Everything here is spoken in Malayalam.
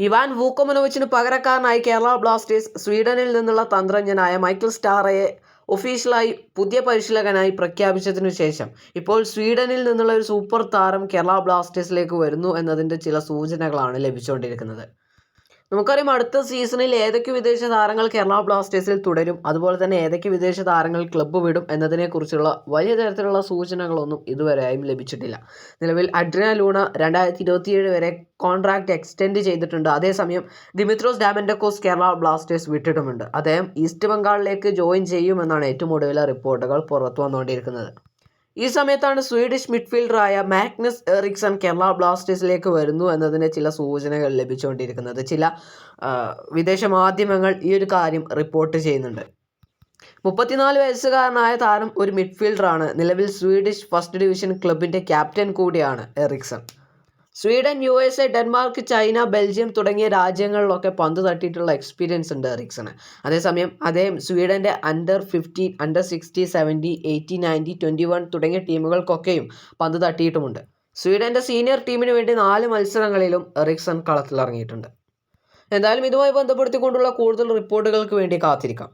ഇവാൻ വൂക്കോമനോവിച്ചിന് പകരക്കാരനായി കേരള ബ്ലാസ്റ്റേഴ്സ് സ്വീഡനിൽ നിന്നുള്ള തന്ത്രജ്ഞനായ മൈക്കിൾ സ്റ്റാറയെ ഒഫീഷ്യലായി പുതിയ പരിശീലകനായി പ്രഖ്യാപിച്ചതിനു ശേഷം ഇപ്പോൾ സ്വീഡനിൽ നിന്നുള്ള ഒരു സൂപ്പർ താരം കേരള ബ്ലാസ്റ്റേഴ്സിലേക്ക് വരുന്നു എന്നതിന്റെ ചില സൂചനകളാണ് ലഭിച്ചുകൊണ്ടിരിക്കുന്നത്. നമുക്കറിയാം അടുത്ത സീസണിൽ ഏതൊക്കെ വിദേശ താരങ്ങൾ കേരള ബ്ലാസ്റ്റേഴ്സിൽ തുടരും? അതുപോലെ തന്നെ ഏതൊക്കെ വിദേശ താരങ്ങൾ ക്ലബ്ബ് വിടും? എന്നതിനെക്കുറിച്ചുള്ള വലിയ തരത്തിലുള്ള സൂചനകളൊന്നും ഇതുവരെയും ലഭിച്ചിട്ടില്ല. നിലവിൽ അഡ്രിന ലൂണ രണ്ടായിരത്തി ഇരുപത്തിയേഴ് വരെ കോൺട്രാക്റ്റ് എക്സ്റ്റെൻഡ് ചെയ്തിട്ടുണ്ട്. അതേസമയം ദിമിത്രോസ് ഡാമൻഡക്കോസ് കേരള ബ്ലാസ്റ്റേഴ്സ് വിട്ടിട്ടുമുണ്ട്. അദ്ദേഹം ഈസ്റ്റ് ബംഗാളിലേക്ക് ജോയിൻ ചെയ്യുമെന്നാണ് ഏറ്റവും ഒടുവിലെ റിപ്പോർട്ടുകൾ പുറത്തു വന്നുകൊണ്ടിരിക്കുന്നത്. ഈ സമയത്താണ് സ്വീഡിഷ് മിഡ്ഫീൽഡറായ മാഗ്നസ് എറിക്സൺ കേരള ബ്ലാസ്റ്റേഴ്സിലേക്ക് വരുന്നു എന്നതിന് ചില സൂചനകൾ ലഭിച്ചുകൊണ്ടിരിക്കുന്നത്. ചില വിദേശ മാധ്യമങ്ങൾ ഈ ഒരു കാര്യം റിപ്പോർട്ട് ചെയ്യുന്നുണ്ട്. മുപ്പത്തിനാല് വയസ്സുകാരനായ താരം ഒരു മിഡ്ഫീൽഡറാണ്. നിലവിൽ സ്വീഡിഷ് ഫസ്റ്റ് ഡിവിഷൻ ക്ലബിന്റെ ക്യാപ്റ്റൻ കൂടിയാണ് Ericsson. Sweden U S A Denmark China Belgium തുടങ്ങിയ രാജ്യങ്ങളിലൊക്കെ പന്ത് തട്ടിയിട്ടുള്ള എക്സ്പീരിയൻസ് ഉണ്ട് എറിക്സന് അതേസമയം അദ്ദേഹം സ്വീഡന്റെ under fifteen under sixty seventy eighty ninety twenty one തുടങ്ങിയ ടീമുകൾക്കൊക്കെയും പന്ത് തട്ടിയിട്ടുമുണ്ട്. സ്വീഡന്റെ സീനിയർ ടീമിന് വേണ്ടി നാല് മത്സരങ്ങളിലും എറിക്സൺ കളത്തിലിറങ്ങിയിട്ടുണ്ട്. എന്തായാലും ഇതുമായി ബന്ധപ്പെടുത്തിക്കൊണ്ടുള്ള കൂടുതൽ റിപ്പോർട്ടുകൾക്ക് വേണ്ടി കാത്തിരിക്കാം.